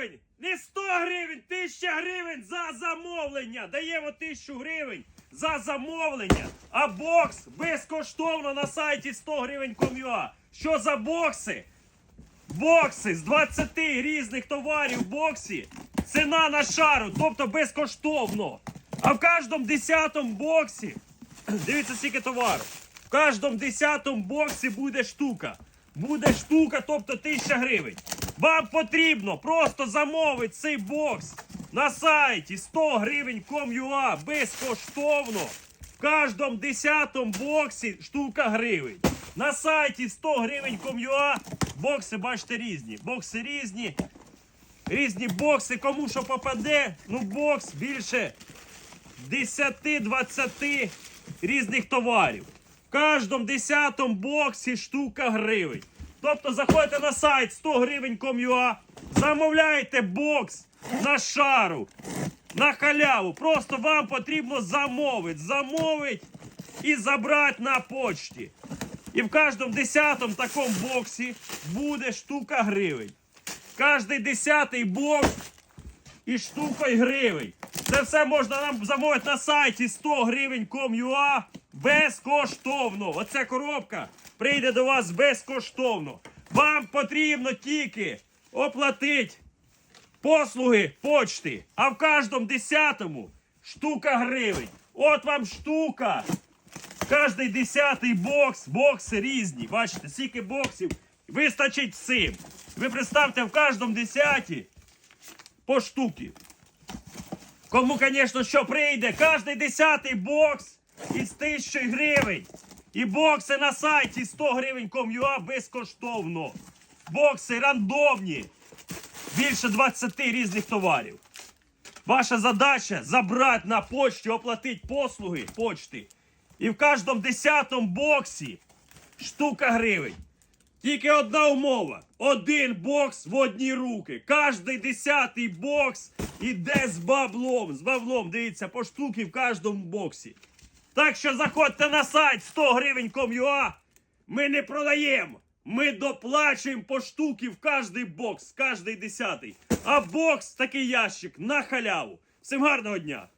гривень! Не 100 гривень, 1000 гривень за замовлення! Даємо 1000 гривень за замовлення! А бокс безкоштовно на сайті 100 гривень ком'юа. Що за бокси? Бокси з 20 різних товарів в боксі. Ціна на шару, тобто безкоштовно. А в кожному десятому боксі, дивіться, скільки товару. В кожному десятому боксі буде штука. Буде штука, тобто 1000 гривень. Вам потрібно просто замовити цей бокс на сайті 100 гривень com.ua безкоштовно. В кожному десятому боксі штука гривень. На сайті 100 гривень com.ua бокси, бачите, різні. Бокси різні. Різні бокси, кому що попаде, ну бокс більше 10-20 різних товарів. В кожному 10 боксі штука гривень. Тобто заходите на сайт 100 гривень com.ua, замовляєте бокс на шару, на халяву. Просто вам потрібно замовити. Замовити і забрати на почті. І в кожному 10 такому боксі буде штука гривень. Кожний десятий бокс і штукою гривень. Це все можна нам замовити на сайті 100 гривень com.ua безкоштовно. Оця коробка прийде до вас безкоштовно. Вам потрібно тільки оплатити послуги почти. А в кожному десятому штука гривень. От вам штука. Кожний десятий бокс, бокси різні. Бачите, скільки боксів вистачить всім. Ви представте, в кожному десяті по штуки. Кому, звісно, що прийде, кожний десятий бокс із тисячі гривень. І бокси на сайті 100 гривень com.ua безкоштовно. Бокси рандомні. Більше 20 різних товарів. Ваша задача забрати на почті, оплатити послуги почти. І в кожному десятому боксі штука гривень. Тільки одна умова. Один бокс в одні руки. Кожний десятий бокс іде з баблом. З баблом, дивіться, по штуки в кожному боксі. Так що заходьте на сайт 100 гривень com.ua. Ми не продаємо. Ми доплачуємо по штуки в кожний бокс, кожний десятий. А бокс такий ящик на халяву. Всім гарного дня!